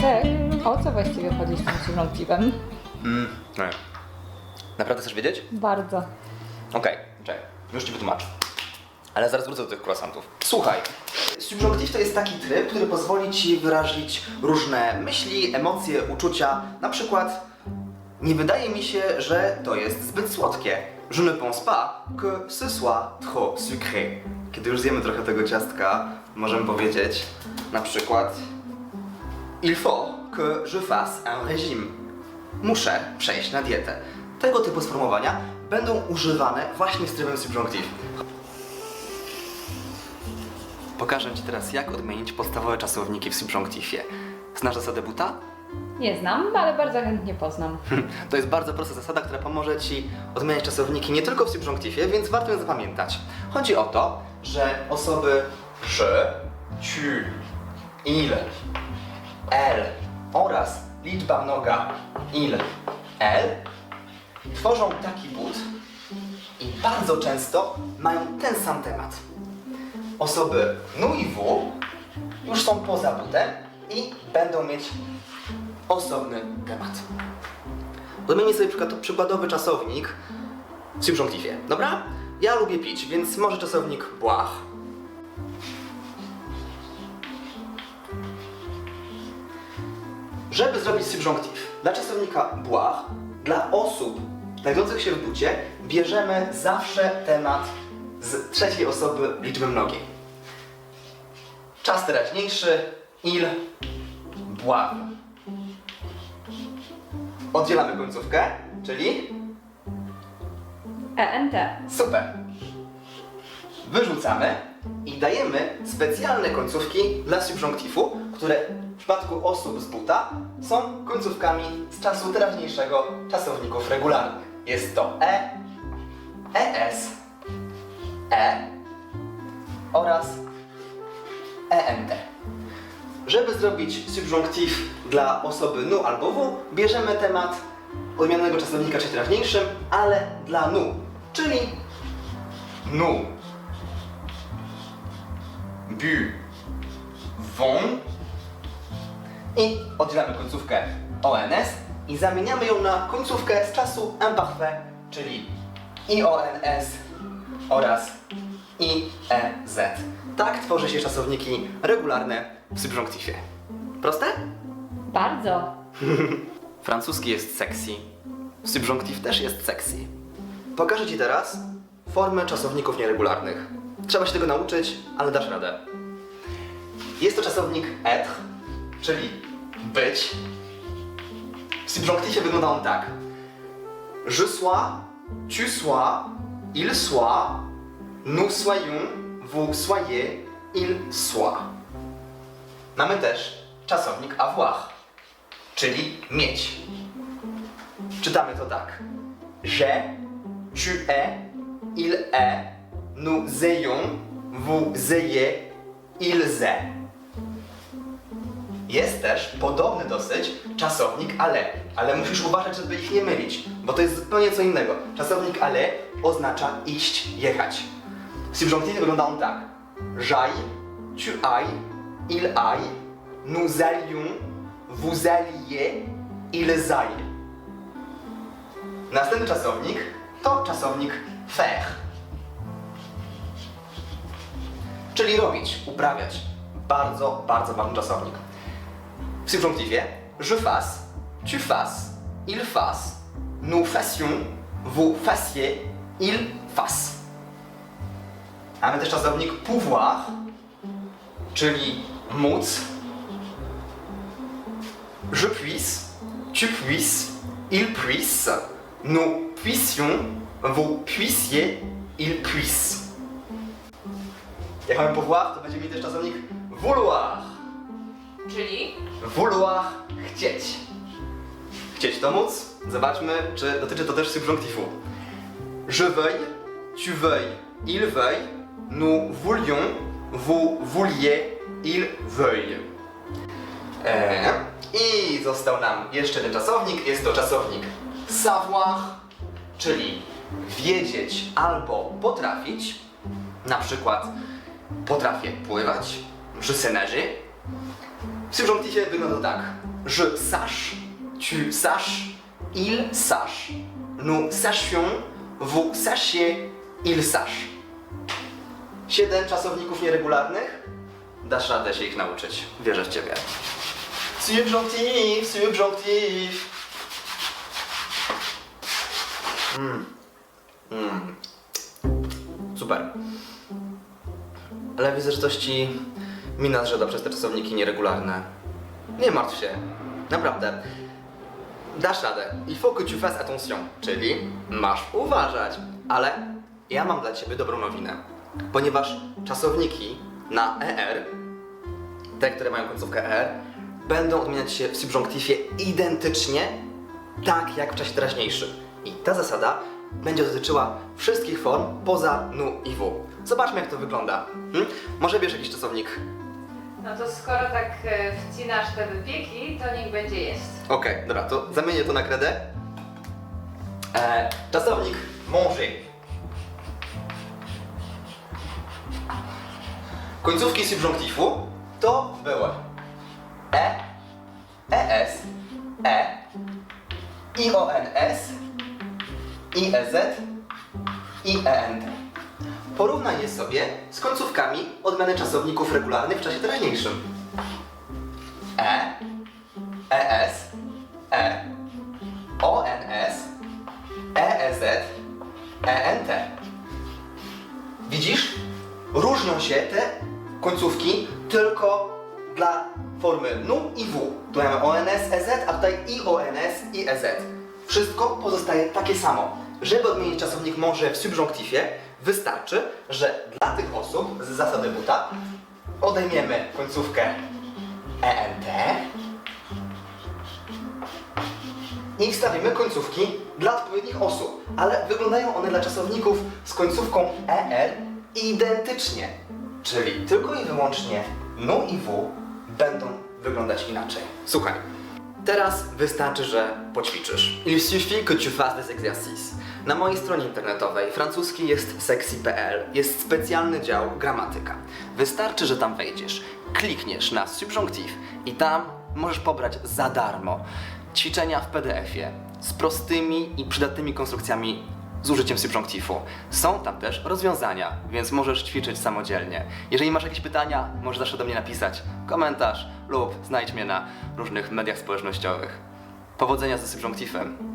Piotrek, o co właściwie chodzi z tym subjunktivem? Mm, nie. Naprawdę chcesz wiedzieć? Bardzo. Okej, czekaj, już ci wytłumaczę. Ale zaraz wrócę do tych croissantów. Słuchaj, subjunctive to jest taki tryb, który pozwoli ci wyrazić różne myśli, emocje, uczucia. Na przykład, nie wydaje mi się, że to jest zbyt słodkie. Je ne pense pas que ce soit trop sucré. Kiedy już zjemy trochę tego ciastka, możemy powiedzieć na przykład Il faut que je fasse un régime. Muszę przejść na dietę. Tego typu sformułowania będą używane właśnie z trybem subjunctive. Pokażę Ci teraz, jak odmienić podstawowe czasowniki w subjunctifie. Znasz zasadę buta? Nie znam, ale bardzo chętnie poznam. To jest bardzo prosta zasada, która pomoże Ci odmieniać czasowniki nie tylko w subjunctifie, więc warto ją zapamiętać. Chodzi o to, że osoby je, tu, il, elle oraz liczba mnoga il, elle tworzą taki but i bardzo często mają ten sam temat. Osoby nu i w już są poza butem i będą mieć osobny temat. Odmienimy sobie przykład, przykładowy czasownik w subjunctifie, dobra? Ja lubię pić, więc może czasownik błach. Żeby zrobić subjunctive dla czasownika błah, dla osób znajdujących się w bucie, bierzemy zawsze temat z trzeciej osoby liczby mnogiej. Czas teraźniejszy, il, błah. Oddzielamy końcówkę, czyli ENT. super. Wyrzucamy i dajemy specjalne końcówki dla subjunctifu, które w przypadku osób z buta są końcówkami z czasu teraźniejszego czasowników regularnych. Jest to e, es, e oraz ent. Żeby zrobić subjunctive dla osoby nu albo w, bierzemy temat odmiennego czasownika czy teraźniejszym, ale dla nu, czyli nu, bu, vont i oddzielamy końcówkę ons i zamieniamy ją na końcówkę z czasu imparfait, czyli ions oraz iez. Tak tworzy się czasowniki regularne w subjunctifie. Proste? Bardzo. Francuski jest sexy. Subjunctive też jest sexy. Pokażę Ci teraz formę czasowników nieregularnych. Trzeba się tego nauczyć, ale dasz radę. Jest to czasownik être, czyli być. W subjunctifie wygląda on tak. Je sois, tu sois, il soit, nous soyons, vous soyez, il soit. Mamy też czasownik avoir, czyli mieć. Czytamy to tak. Je, tu es, il est, nous ayons, vous ayez, ils aient. Jest też podobny dosyć czasownik ale, ale musisz uważać, żeby ich nie mylić, bo to jest zupełnie co innego. Czasownik ale oznacza iść, jechać. W subjunctive wygląda on tak. J'aille, tu ailles, il aille, nous allions, vous alliez, ils aillent. Następny czasownik to czasownik faire. Czyli robić, uprawiać. Bardzo, bardzo ważny czasownik. W subjunctifie je fasse, tu fasses, il fasse, nous fassions, vous fassiez, il fasse. Mamy też czasownik pouvoir, czyli móc. Je puisse, tu puisses, il puisse, nous puissions, vous puissiez, il puisse. Jak mamy pouvoir, to będziemy mieli też czasownik vouloir. Czyli? Vouloir, chcieć. Chcieć to móc. Zobaczmy, czy dotyczy to też subjunctifu. Je veuille, tu veuilles, il veuille, nous voulions, vous vouliez, il veuille. Eee, I został nam jeszcze jeden czasownik. Jest to czasownik savoir, czyli wiedzieć albo potrafić. Na przykład potrafię pływać, je sais nager. W wygląda tak. je sache, tu saches, il sache. Nous sachions, vous sachiez, il sache. Siedem czasowników nieregularnych? Dasz radę się ich nauczyć. Wierzę w ciebie. Subjonctif, subjonctif. Mm. Mm. Super. Ale widzę, że coś ci mina przez te czasowniki nieregularne. Nie martw się. Naprawdę. Dasz radę. Il faut que tu fasses attention. Czyli masz uważać. Ale ja mam dla ciebie dobrą nowinę. Ponieważ czasowniki na ER, te, które mają końcówkę ER, będą odmieniać się w subjonktifie identycznie, tak jak w czasie teraźniejszym. I ta zasada będzie dotyczyła wszystkich form poza nu i w. Zobaczmy, jak to wygląda. Hmm? Może bierz jakiś czasownik No to skoro tak e, wcinasz te wypieki, to niech będzie jest. Okej, dobra, to zamienię to na kredę. E, czasownik manger. Końcówki subjonktifu to były e, es, e, ions, iez, ient. Porównaj je sobie z końcówkami odmiany czasowników regularnych w czasie teraźniejszym. E, ES, E, ONS, EEZ, ENT. Widzisz? Różnią się te końcówki tylko dla formy NU i W. Tu mamy ONS, EZ, a tutaj IONS i EZ. Wszystko pozostaje takie samo. Żeby odmienić czasownik może w subjonktifie, wystarczy, że dla tych osób z zasady buta odejmiemy końcówkę ENT i wstawimy końcówki dla odpowiednich osób, ale wyglądają one dla czasowników z końcówką ER identycznie. Czyli tylko i wyłącznie NU i W będą wyglądać inaczej. Słuchaj, teraz wystarczy, że poćwiczysz. Il suffit que tu fasses des exercices. Na mojej stronie internetowej francuski jest sexy.pl. Jest specjalny dział gramatyka. Wystarczy, że tam wejdziesz, klikniesz na subjonctif i tam możesz pobrać za darmo ćwiczenia w PDF-ie z prostymi i przydatnymi konstrukcjami z użyciem subjonctifu. Są tam też rozwiązania, więc możesz ćwiczyć samodzielnie. Jeżeli masz jakieś pytania, możesz zawsze do mnie napisać komentarz lub znajdź mnie na różnych mediach społecznościowych. Powodzenia ze subjonctifem.